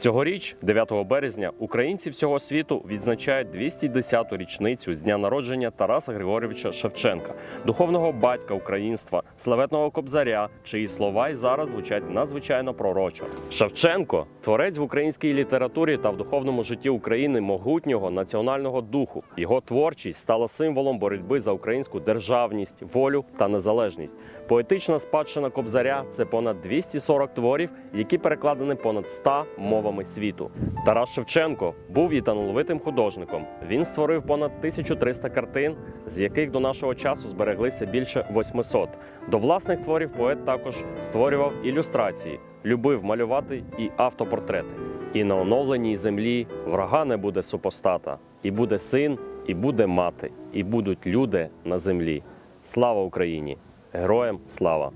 Цьогоріч, 9 березня, українці всього світу відзначають 210-ту річницю з дня народження Тараса Григорьовича Шевченка, духовного батька українства, славетного кобзаря, чиї слова й зараз звучать надзвичайно пророчо. Шевченко творець в українській літературі та в духовному житті України могутнього національного духу. Його творчість стала символом боротьби за українську державність, волю та незалежність. Поетична спадщина кобзаря це понад 240 творів, які перекладені понад 100 мовами світу. Тарас Шевченко був і талановитим художником. Він створив понад 1300 картин, з яких до нашого часу збереглися більше 800. До власних творів поет також створював ілюстрації, любив малювати і автопортрети. І на оновленій землі врага не буде супостата, і буде син, і буде мати, і будуть люди на землі. Слава Україні! Героям слава!